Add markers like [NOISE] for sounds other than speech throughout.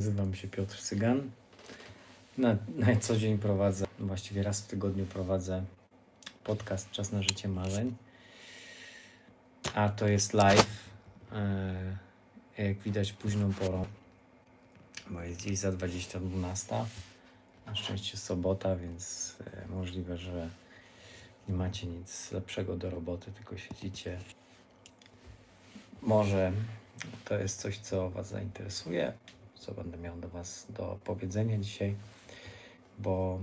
Nazywam się Piotr Cygan. Na, na co dzień prowadzę, właściwie raz w tygodniu prowadzę podcast Czas na życie marzeń. A to jest live, e, jak widać późną porą, bo jest dziś za 20.12. Na szczęście sobota, więc e, możliwe, że nie macie nic lepszego do roboty, tylko siedzicie. Może to jest coś, co Was zainteresuje, co będę miał do Was do powiedzenia dzisiaj, bo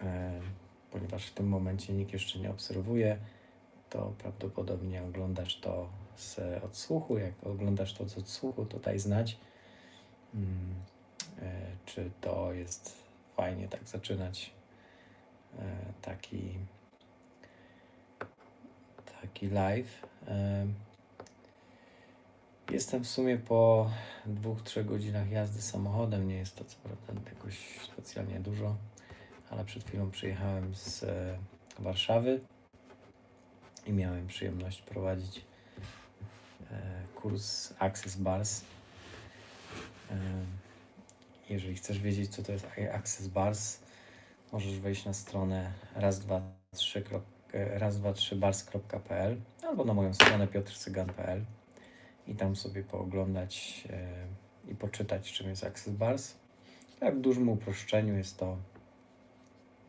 e, ponieważ w tym momencie nikt jeszcze nie obserwuje, to prawdopodobnie oglądasz to z odsłuchu. Jak oglądasz to z odsłuchu, to daj znać, mm, e, czy to jest fajnie tak zaczynać e, taki taki live. E, Jestem w sumie po dwóch, trzech godzinach jazdy samochodem. Nie jest to co prawda jakoś specjalnie dużo, ale przed chwilą przyjechałem z e, Warszawy i miałem przyjemność prowadzić e, kurs Access Bars. E, Jeżeli chcesz wiedzieć, co to jest Access Bars, możesz wejść na stronę raz, dwa, trzy, raz, dwa, trzy bars.pl albo na moją stronę piotrcygan.pl i tam sobie pooglądać e, i poczytać, czym jest Access Bars. Tak w dużym uproszczeniu jest to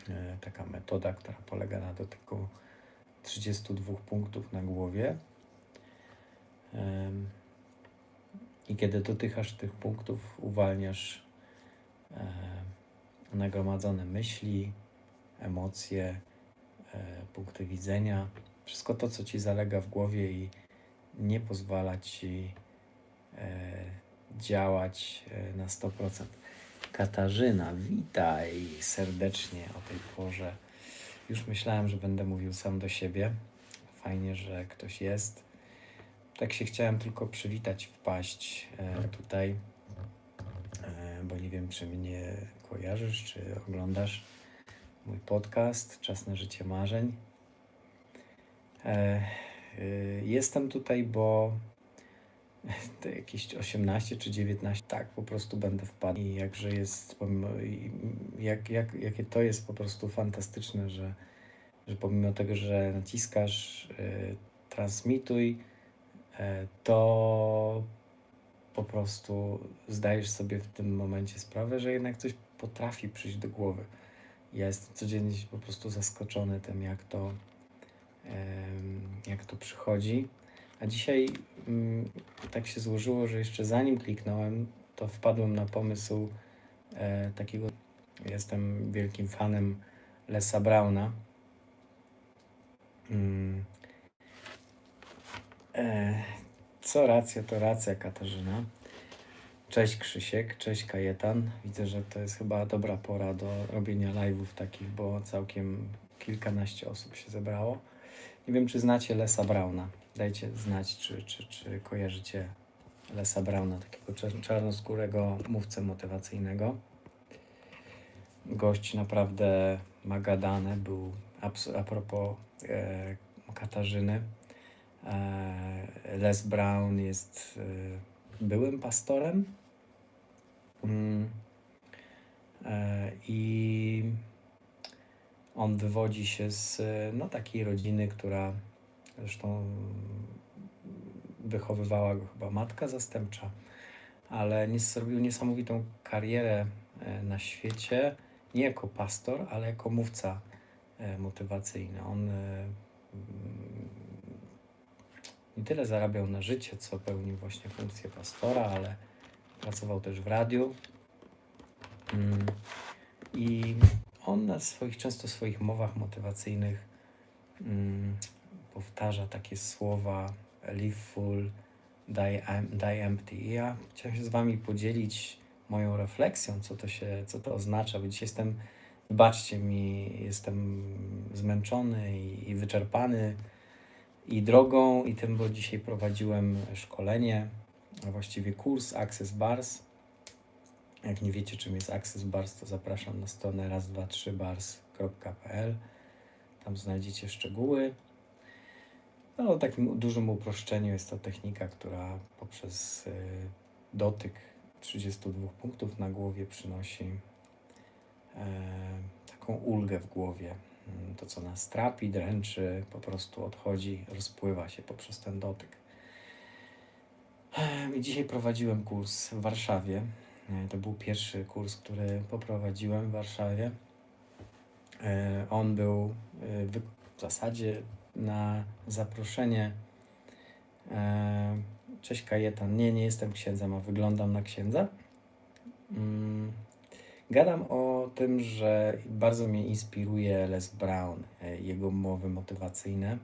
e, taka metoda, która polega na dotyku 32 punktów na głowie. I kiedy dotykasz tych punktów, uwalniasz e, nagromadzone myśli, emocje, punkty widzenia, wszystko to, co ci zalega w głowie i nie pozwala ci e, działać e, na 100%. Katarzyna, witaj serdecznie o tej porze. Już myślałem, że będę mówił sam do siebie. Fajnie, że ktoś jest. Tak się chciałem tylko przywitać, wpaść e, tutaj, e, bo nie wiem, czy mnie kojarzysz, czy oglądasz mój podcast Czas na życie marzeń. Y, Jestem tutaj, bo [LAUGHS] to jakieś 18 czy 19, tak po prostu będę wpadł. I jakże jest, pomimo, jak, jak, jakie to jest po prostu fantastyczne, że, że pomimo tego, że naciskasz y, transmituj, y, to po prostu zdajesz sobie w tym momencie sprawę, że jednak coś potrafi przyjść do głowy. Ja jestem codziennie po prostu zaskoczony tym, jak to, jak to przychodzi. A dzisiaj mm, tak się złożyło, że jeszcze zanim kliknąłem, to wpadłem na pomysł e, takiego. Jestem wielkim fanem Lesa Brauna. Mm. E, co racja, to racja, Katarzyna. Cześć Krzysiek, cześć Kajetan. Widzę, że to jest chyba dobra pora do robienia live'ów takich, bo całkiem kilkanaście osób się zebrało. Nie wiem, czy znacie Lesa Brauna. Dajcie znać, czy, czy, czy kojarzycie Lesa Brauna, takiego czarnoskórego mówcę motywacyjnego. Gość naprawdę ma gadane, był a propos e, Katarzyny. E, Les Brown jest e, byłym pastorem mm, e, i on wywodzi się z e, no, takiej rodziny, która zresztą wychowywała go chyba matka zastępcza, ale zrobił niesamowitą karierę e, na świecie, nie jako pastor, ale jako mówca e, motywacyjny. On nie tyle zarabiał na życie, co pełnił właśnie funkcję pastora, ale pracował też w radiu. Mm, I on na swoich, często swoich mowach motywacyjnych mm, powtarza takie słowa live full, die, die empty. I ja chciałem się z Wami podzielić moją refleksją, co to się, co to oznacza, bo dzisiaj jestem, wybaczcie mi, jestem zmęczony i, i wyczerpany i drogą, i tym, bo dzisiaj prowadziłem szkolenie, a właściwie kurs Access Bars. Jak nie wiecie, czym jest Access Bars, to zapraszam na stronę raz2 Tam znajdziecie szczegóły. No, w takim dużym uproszczeniu jest to technika, która poprzez y, dotyk 32 punktów na głowie przynosi e, taką ulgę w głowie. To, co nas trapi, dręczy, po prostu odchodzi, rozpływa się poprzez ten dotyk. Em, I dzisiaj prowadziłem kurs w Warszawie. E, To był pierwszy kurs, który poprowadziłem w Warszawie. E, On był e, w zasadzie na zaproszenie. Cześć Kajetan. Nie, nie jestem księdzem, a wyglądam na księdza. Mm, Gadam o tym, że bardzo mnie inspiruje Les Brown, jego mowy motywacyjne.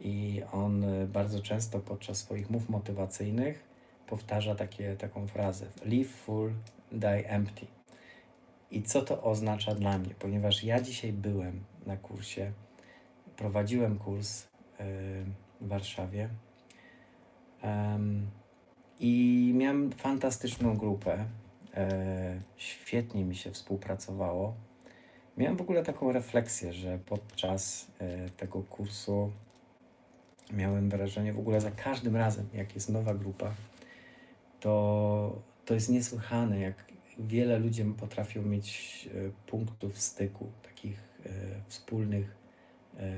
I on bardzo często podczas swoich mów motywacyjnych powtarza takie, taką frazę: Live full, die empty. I co to oznacza dla mnie? Ponieważ ja dzisiaj byłem na kursie, prowadziłem kurs e, w Warszawie i miałem fantastyczną grupę. E, świetnie mi się współpracowało. Miałem w ogóle taką refleksję, że podczas e, tego kursu miałem wrażenie, w ogóle za każdym razem, jak jest nowa grupa, to, to jest niesłychane, jak wiele ludzi potrafią mieć e, punktów styku, takich e, wspólnych e,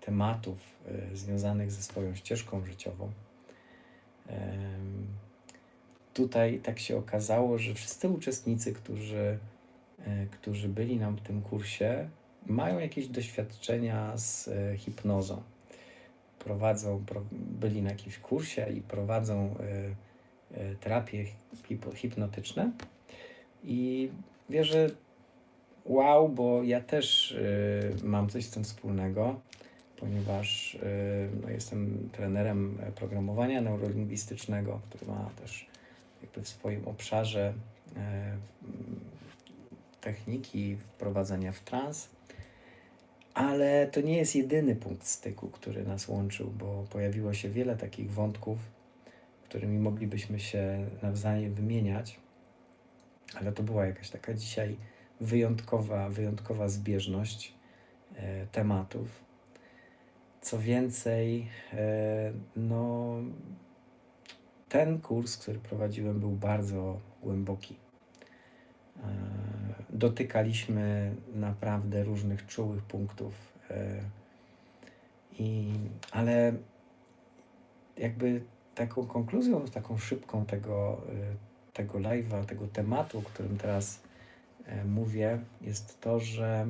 tematów związanych ze swoją ścieżką życiową. Tutaj tak się okazało, że wszyscy uczestnicy, którzy, którzy byli na tym kursie, mają jakieś doświadczenia z hipnozą. Prowadzą, pro, byli na jakimś kursie i prowadzą terapie hip, hipnotyczne. I wierzę, wow, bo ja też e, mam coś z tym wspólnego, ponieważ e, no, jestem trenerem e, programowania neurolingwistycznego, który ma też jakby w swoim obszarze e, techniki wprowadzania w trans. Ale to nie jest jedyny punkt styku, który nas łączył, bo pojawiło się wiele takich wątków, którymi moglibyśmy się nawzajem wymieniać. Ale to była jakaś taka dzisiaj wyjątkowa, wyjątkowa zbieżność e, tematów. Co więcej, e, no, ten kurs, który prowadziłem, był bardzo głęboki. E, Dotykaliśmy naprawdę różnych czułych punktów, i, ale jakby taką konkluzją, taką szybką tego, e, tego live'a, tego tematu, o którym teraz e, mówię, jest to, że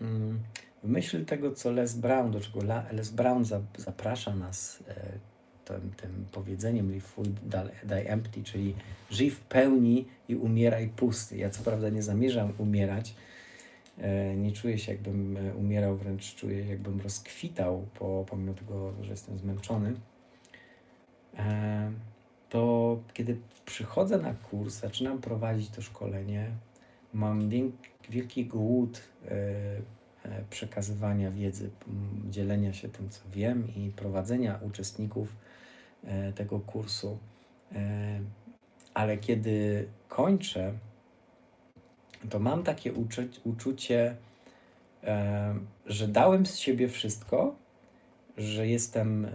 mm, w myśl tego, co Les Brown, do czego Les Brown za- zaprasza nas e, tym, tym powiedzeniem live full, die- empty, czyli żyj w pełni i umieraj pusty. Ja co prawda nie zamierzam umierać, nie czuję się jakbym umierał, wręcz czuję jakbym rozkwitał, po, pomimo tego, że jestem zmęczony. To kiedy przychodzę na kurs, zaczynam prowadzić to szkolenie, mam wielki głód e, e, przekazywania wiedzy, dzielenia się tym, co wiem i prowadzenia uczestników e, tego kursu. Ale kiedy kończę, to mam takie uczu uczucie, że dałem z siebie wszystko, że jestem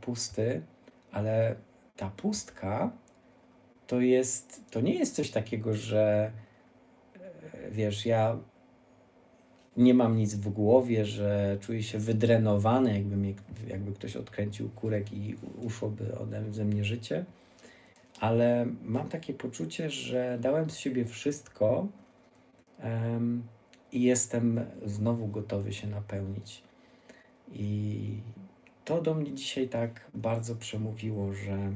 pusty, ale ta pustka to jest, to nie jest coś takiego, że e, wiesz, ja nie mam nic w głowie, że czuję się wydrenowany, jakby, mnie, jakby ktoś odkręcił kurek i uszłoby ode ze mnie życie, ale mam takie poczucie, że dałem z siebie wszystko em, i jestem znowu gotowy się napełnić. I to do mnie dzisiaj tak bardzo przemówiło, że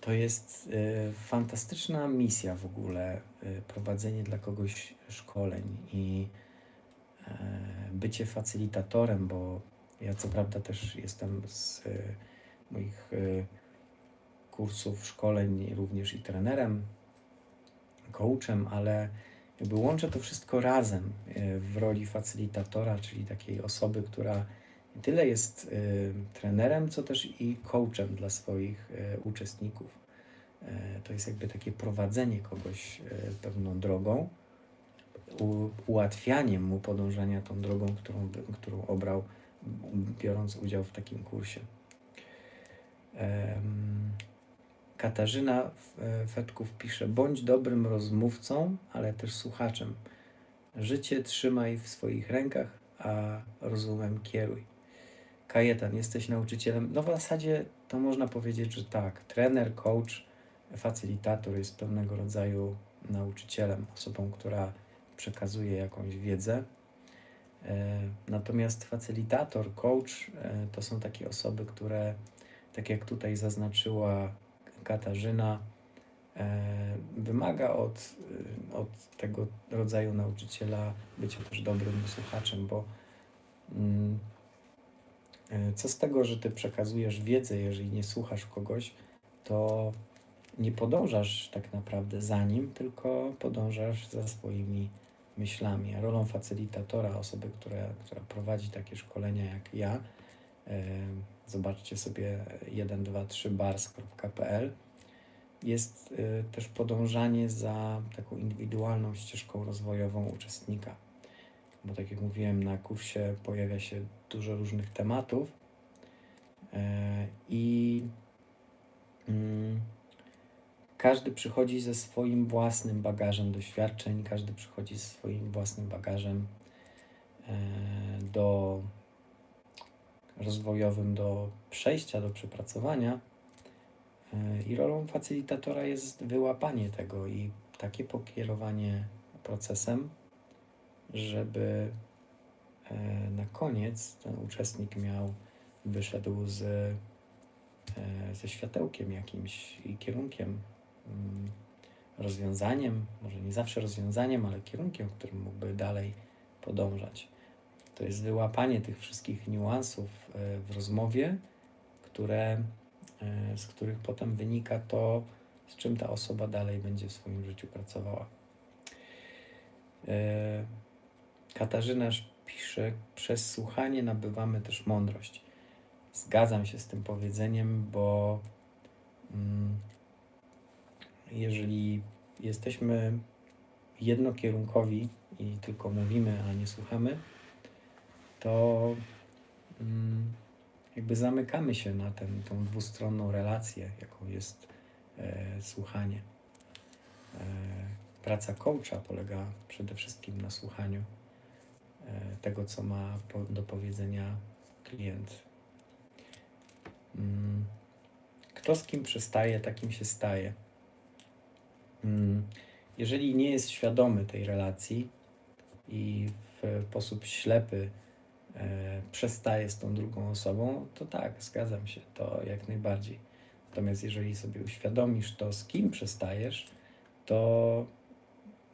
to jest e, fantastyczna misja w ogóle, e, prowadzenie dla kogoś szkoleń i e, bycie facylitatorem, bo ja co prawda też jestem z e, moich e, kursów, szkoleń również i trenerem, coachem, ale jakby łączę to wszystko razem e, w roli facylitatora, czyli takiej osoby, która tyle jest e, trenerem, co też i coachem dla swoich e, uczestników. E, To jest jakby takie prowadzenie kogoś pewną drogą, ułatwianiem mu podążania tą drogą, którą, którą obrał, biorąc udział w takim kursie. Katarzyna Fetków pisze: Bądź dobrym rozmówcą, ale też słuchaczem. Życie trzymaj w swoich rękach, a rozumem kieruj. Kajetan, jesteś nauczycielem. No w zasadzie to można powiedzieć, że tak. Trener, coach, facylitator jest pewnego rodzaju nauczycielem, osobą, która przekazuje jakąś wiedzę. E, Natomiast facylitator, coach e, to są takie osoby, które, tak jak tutaj zaznaczyła Katarzyna, e, wymaga od, od tego rodzaju nauczyciela bycia też dobrym słuchaczem, bo mm, co z tego, że ty przekazujesz wiedzę, jeżeli nie słuchasz kogoś, to nie podążasz tak naprawdę za nim, tylko podążasz za swoimi myślami. A rolą facylitatora, osoby, która, która prowadzi takie szkolenia jak ja, e, zobaczcie sobie 123bars.pl, jest e, też podążanie za taką indywidualną ścieżką rozwojową uczestnika. Bo tak jak mówiłem, na kursie pojawia się dużo różnych tematów e, i mm, każdy przychodzi ze swoim własnym bagażem doświadczeń, każdy przychodzi ze swoim własnym bagażem e, do rozwojowym do przejścia, do przepracowania. E, I rolą facylitatora jest wyłapanie tego i takie pokierowanie procesem, żeby e, na koniec ten uczestnik miał, wyszedł z, e, ze światełkiem jakimś i kierunkiem, mm, rozwiązaniem, może nie zawsze rozwiązaniem, ale kierunkiem, którym mógłby dalej podążać. To jest wyłapanie tych wszystkich niuansów e, w rozmowie, które, z których potem wynika to, z czym ta osoba dalej będzie w swoim życiu pracowała. Katarzyna pisze, przez słuchanie nabywamy też mądrość. Zgadzam się z tym powiedzeniem, bo mm, jeżeli jesteśmy jednokierunkowi i tylko mówimy, a nie słuchamy, to mm, jakby zamykamy się na ten, tą dwustronną relację, jaką jest e, słuchanie. E, praca coacha polega przede wszystkim na słuchaniu tego, co ma do powiedzenia klient. Mm, kto z kim przystaje, takim się staje. Mm, jeżeli nie jest świadomy tej relacji i w sposób ślepy e, przestaje z tą drugą osobą, to tak, zgadzam się, to jak najbardziej. Natomiast jeżeli sobie uświadomisz to, z kim przestajesz, to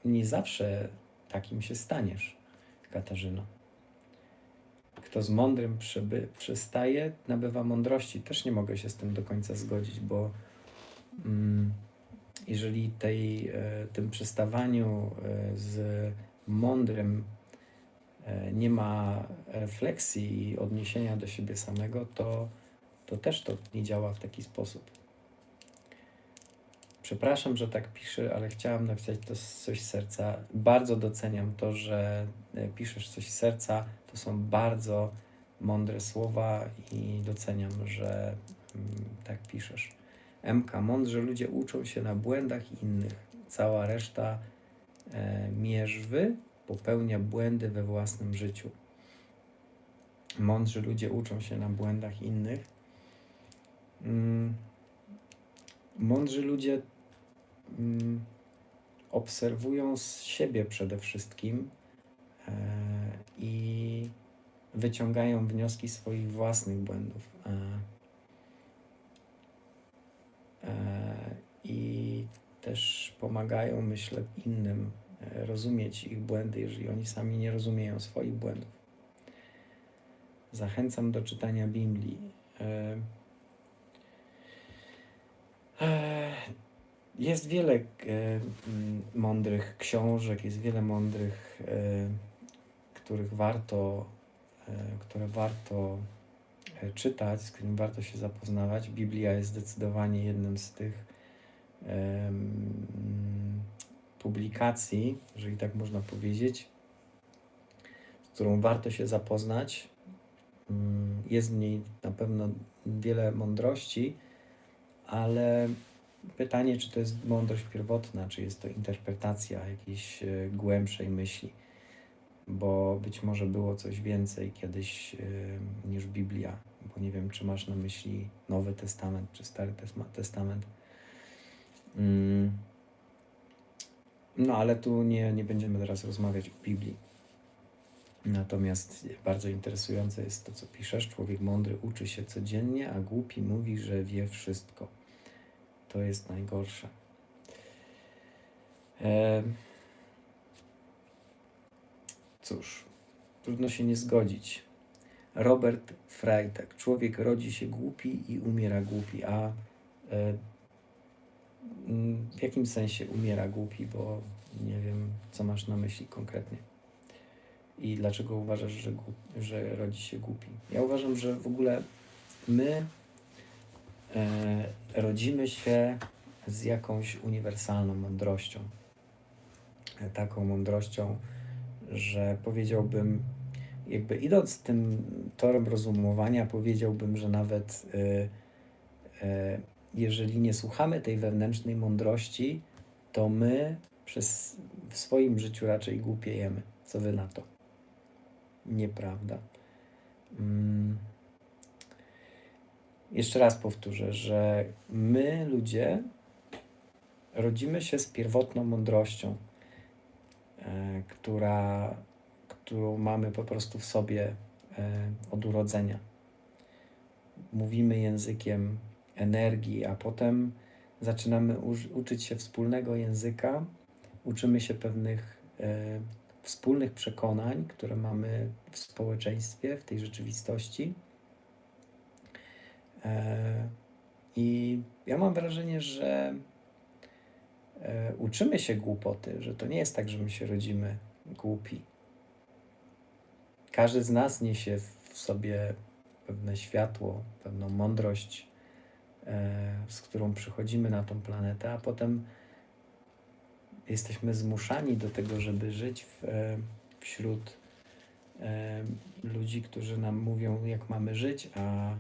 nie zawsze takim się staniesz, Katarzyno. Kto z mądrym przyby, przestaje, nabywa mądrości. Też nie mogę się z tym do końca zgodzić, bo mm, jeżeli tej, e, tym przestawaniu e, z mądrym e, nie ma refleksji i odniesienia do siebie samego, to, to też to nie działa w taki sposób. Przepraszam, że tak piszę, ale chciałam napisać to z coś z serca. Bardzo doceniam to, że piszesz coś z serca. To są bardzo mądre słowa i doceniam, że mm, tak piszesz. MK. Mądrzy ludzie uczą się na błędach innych. Cała reszta e, mierzwy popełnia błędy we własnym życiu. Mądrzy ludzie uczą się na błędach innych. Mm, mądrzy ludzie mm, obserwują z siebie przede wszystkim e, i wyciągają wnioski swoich własnych błędów. E, E, i też pomagają, myślę, innym e, rozumieć ich błędy, jeżeli oni sami nie rozumieją swoich błędów. Zachęcam do czytania Biblii. Jest wiele mądrych książek, jest wiele mądrych, których warto, które warto E, czytać, z którym warto się zapoznawać. Biblia jest zdecydowanie jednym z tych publikacji, jeżeli tak można powiedzieć, z którą warto się zapoznać. Um, jest w niej na pewno wiele mądrości, ale pytanie, czy to jest mądrość pierwotna, czy jest to interpretacja jakiejś e, głębszej myśli, bo być może było coś więcej kiedyś niż Biblia, bo nie wiem, czy masz na myśli Nowy Testament, czy Stary Testament. Mm. No, ale tu nie, nie będziemy teraz rozmawiać o Biblii. Natomiast bardzo interesujące jest to, co piszesz. Człowiek mądry uczy się codziennie, a głupi mówi, że wie wszystko. To jest najgorsze. Cóż, trudno się nie zgodzić. Robert Freitag. Człowiek rodzi się głupi i umiera głupi. A e... mm, w jakim sensie umiera głupi? Bo nie wiem, co masz na myśli konkretnie. I dlaczego uważasz, że, że rodzi się głupi? Ja uważam, że w ogóle my e, rodzimy się z jakąś uniwersalną mądrością. E, Taką mądrością, że powiedziałbym, jakby idąc tym torem rozumowania, powiedziałbym, że nawet e, e, jeżeli nie słuchamy tej wewnętrznej mądrości, to my przez, w swoim życiu raczej głupiejemy. Co wy na to? Nieprawda. Mm. Jeszcze raz powtórzę, że my, ludzie, rodzimy się z pierwotną mądrością, która, którą mamy po prostu w sobie e, od urodzenia. Mówimy językiem energii, a potem zaczynamy uczyć się wspólnego języka, uczymy się pewnych e, wspólnych przekonań, które mamy w społeczeństwie, w tej rzeczywistości. E, I ja mam wrażenie, że e, uczymy się głupoty, że to nie jest tak, że my się rodzimy głupi. Każdy z nas niesie w sobie pewne światło, pewną mądrość, e, z którą przychodzimy na tą planetę, a potem jesteśmy zmuszani do tego, żeby żyć w, e, wśród e, ludzi, którzy nam mówią, jak mamy żyć, a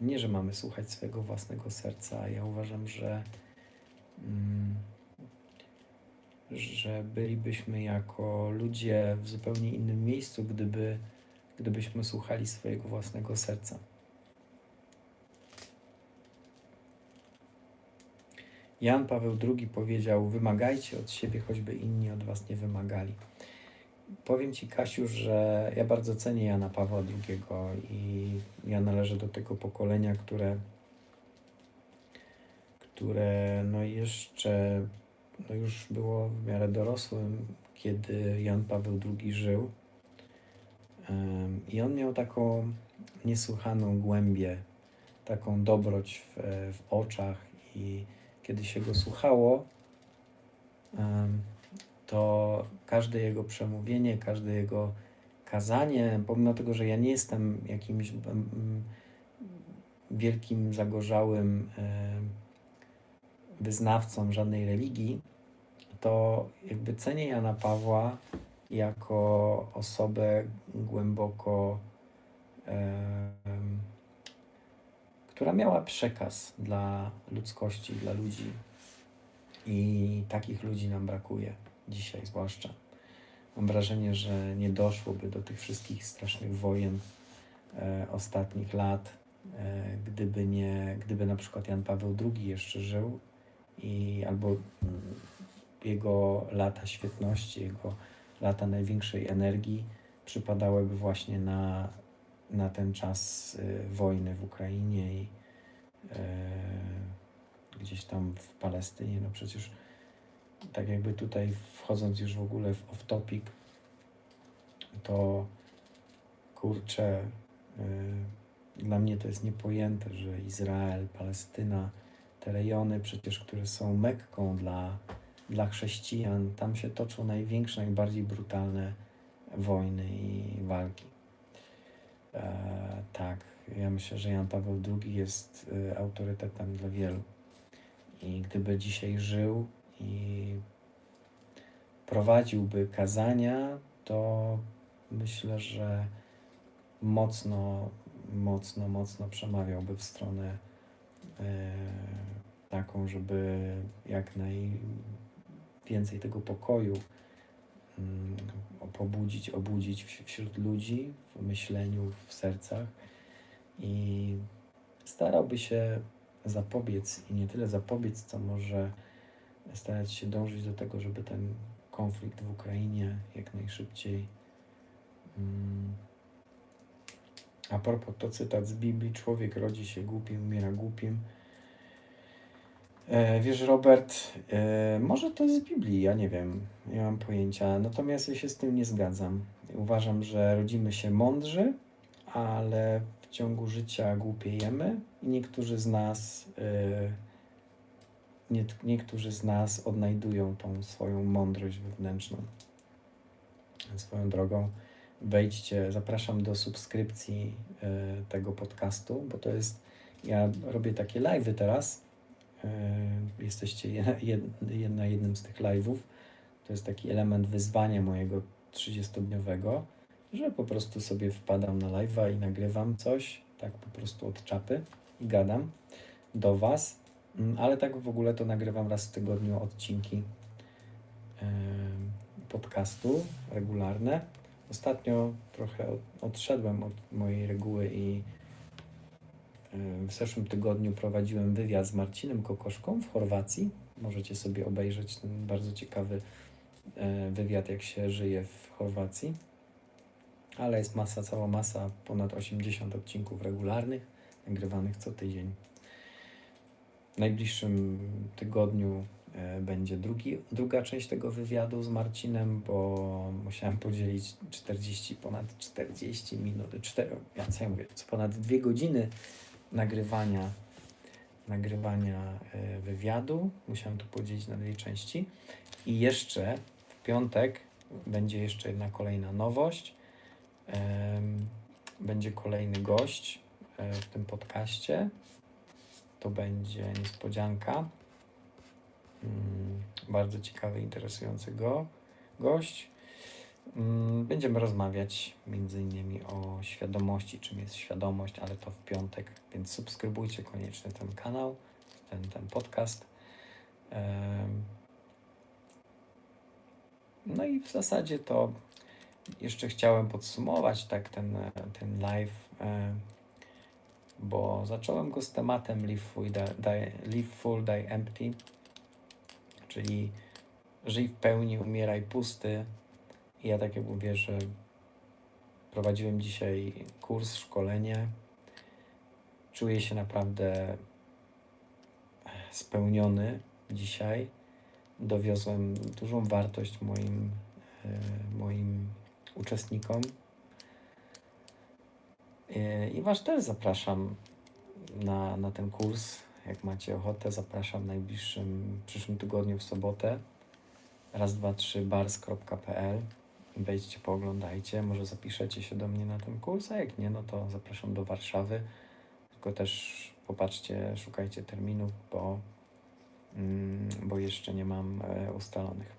nie, że mamy słuchać swojego własnego serca. Ja uważam, że, że bylibyśmy jako ludzie w zupełnie innym miejscu, gdyby, gdybyśmy słuchali swojego własnego serca. Jan Paweł II powiedział: Wymagajcie od siebie, choćby inni od was nie wymagali. Powiem Ci, Kasiu, że ja bardzo cenię Jana Pawła II i ja należę do tego pokolenia, które, które no jeszcze no już było w miarę dorosłym, kiedy Jan Paweł II żył. I on miał taką niesłychaną głębię, taką dobroć w, w oczach i kiedy się go słuchało, to każde jego przemówienie, każde jego kazanie, pomimo tego, że ja nie jestem jakimś wielkim, zagorzałym wyznawcą żadnej religii, to jakby cenię Jana Pawła jako osobę głęboko, która miała przekaz dla ludzkości, dla ludzi. I takich ludzi nam brakuje dzisiaj, zwłaszcza. Mam wrażenie, że nie doszłoby do tych wszystkich strasznych wojen e, ostatnich lat, e, gdyby nie, gdyby na przykład Jan Paweł II jeszcze żył i albo mm, jego lata świetności, jego lata największej energii przypadałyby właśnie na, na ten czas y, wojny w Ukrainie i e, gdzieś tam w Palestynie. No przecież tak jakby tutaj wchodząc już w ogóle w off topic, to kurczę, y, dla mnie to jest niepojęte, że Izrael, Palestyna, te rejony przecież, które są Mekką dla, dla chrześcijan, tam się toczą największe, najbardziej brutalne wojny i walki. E, tak, ja myślę, że Jan Paweł II jest y, autorytetem dla wielu. I gdyby dzisiaj żył i prowadziłby kazania, to myślę, że mocno, mocno, mocno przemawiałby w stronę e, taką, żeby jak najwięcej tego pokoju mm, pobudzić, obudzić wś- wśród ludzi, w myśleniu, w sercach i starałby się zapobiec i nie tyle zapobiec, co może starać się dążyć do tego, żeby ten konflikt w Ukrainie jak najszybciej. Mm, a propos, to cytat z Biblii: Człowiek rodzi się głupim, umiera głupim. E, wiesz, Robert, e, może to jest z Biblii, ja nie wiem, nie mam pojęcia. Natomiast ja się z tym nie zgadzam. Uważam, że rodzimy się mądrzy, ale w ciągu życia głupiejemy i niektórzy z nas, e, nie, niektórzy z nas odnajdują tą swoją mądrość wewnętrzną. Swoją drogą, wejdźcie, zapraszam do subskrypcji e, tego podcastu, bo to jest, ja robię takie live'y teraz. E, Jesteście je- jed- jed- na jednym z tych live'ów. To jest taki element wyzwania mojego 30-dniowego, że po prostu sobie wpadam na live'a i nagrywam coś, tak po prostu od czapy i gadam do Was. Mm, Ale tak w ogóle to nagrywam raz w tygodniu odcinki em, podcastu regularne. Ostatnio trochę od- odszedłem od mojej reguły i em, w zeszłym tygodniu prowadziłem wywiad z Marcinem Kokoszką w Chorwacji. Możecie sobie obejrzeć ten bardzo ciekawy e, wywiad, jak się żyje w Chorwacji. Ale jest masa, cała masa, ponad 80 odcinków regularnych, nagrywanych co tydzień. W najbliższym tygodniu e, będzie drugi, druga część tego wywiadu z Marcinem, bo musiałem podzielić 40, ponad 40 minut, 4, ja co ja mówię, co ponad dwie godziny nagrywania, nagrywania e, wywiadu. Musiałem to podzielić na dwie części. I jeszcze w piątek będzie jeszcze jedna kolejna nowość. Będzie kolejny gość e, w tym podcaście. To będzie niespodzianka. Mm, Bardzo ciekawy, interesujący go, gość. Mm, Będziemy rozmawiać innymi o świadomości, czym jest świadomość, ale to w piątek, więc subskrybujcie koniecznie ten kanał, ten, ten podcast. No i w zasadzie to jeszcze chciałem podsumować tak ten, ten live, bo zacząłem go z tematem Live Full, die, live full, die Empty, czyli żyj w pełni, umieraj pusty. I ja tak jak mówię, że prowadziłem dzisiaj kurs, szkolenie. Czuję się naprawdę spełniony dzisiaj. Dowiozłem dużą wartość moim, e, moim uczestnikom. E, I Was też zapraszam na, na ten kurs. Jak macie ochotę, zapraszam w najbliższym, przyszłym tygodniu w sobotę. Raz, dwa, trzy, bars.pl. Wejdźcie, pooglądajcie. Może zapiszecie się do mnie na ten kurs, a jak nie, no to zapraszam do Warszawy. Tylko też popatrzcie, szukajcie terminów, bo, mm, bo jeszcze nie mam e, ustalonych.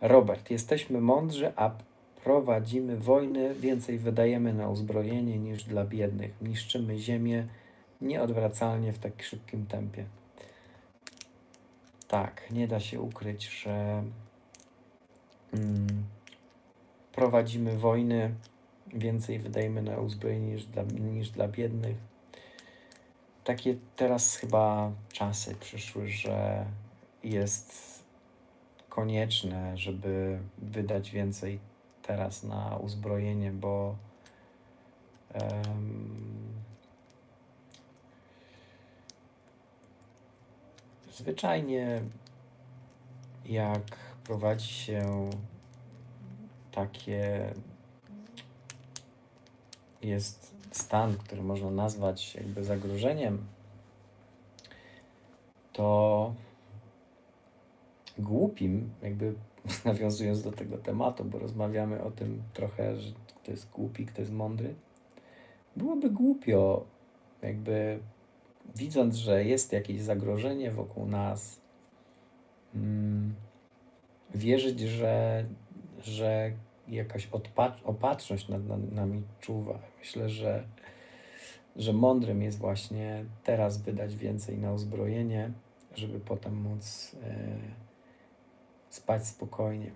Robert, jesteśmy mądrzy, a prowadzimy wojny, więcej wydajemy na uzbrojenie niż dla biednych. Niszczymy ziemię nieodwracalnie w tak szybkim tempie. Tak, nie da się ukryć, że mm, prowadzimy wojny, więcej wydajemy na uzbrojenie niż dla, niż dla biednych. Takie teraz chyba czasy przyszły, że jest konieczne, żeby wydać więcej teraz na uzbrojenie, bo em, zwyczajnie jak prowadzi się takie jest stan, który można nazwać jakby zagrożeniem, to głupim, jakby [LAUGHS] nawiązując do tego tematu, bo rozmawiamy o tym trochę, że kto jest głupi, kto jest mądry, byłoby głupio, jakby widząc, że jest jakieś zagrożenie wokół nas, mm, wierzyć, że, że jakaś opatrzność nad, nami czuwa. Myślę, że, że mądrym jest właśnie teraz wydać więcej na uzbrojenie, żeby potem móc e, spać spokojnie.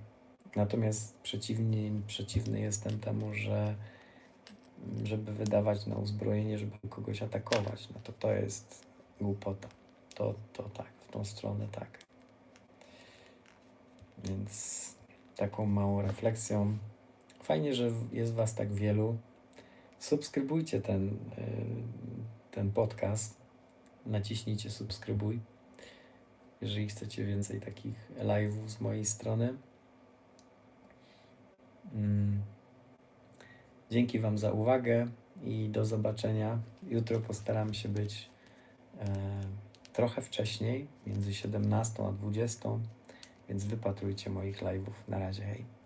Natomiast przeciwnie, przeciwny jestem temu, że żeby wydawać na uzbrojenie, żeby kogoś atakować, no to to jest głupota. To, to tak, w tą stronę tak. Więc taką małą refleksją. Fajnie, że jest Was tak wielu. Subskrybujcie ten, y, ten podcast. Naciśnijcie subskrybuj, jeżeli chcecie więcej takich live'ów z mojej strony. Mm. Dzięki Wam za uwagę i do zobaczenia. Jutro postaram się być e, trochę wcześniej, między 17 a 20, więc wypatrujcie moich live'ów. Na razie, hej.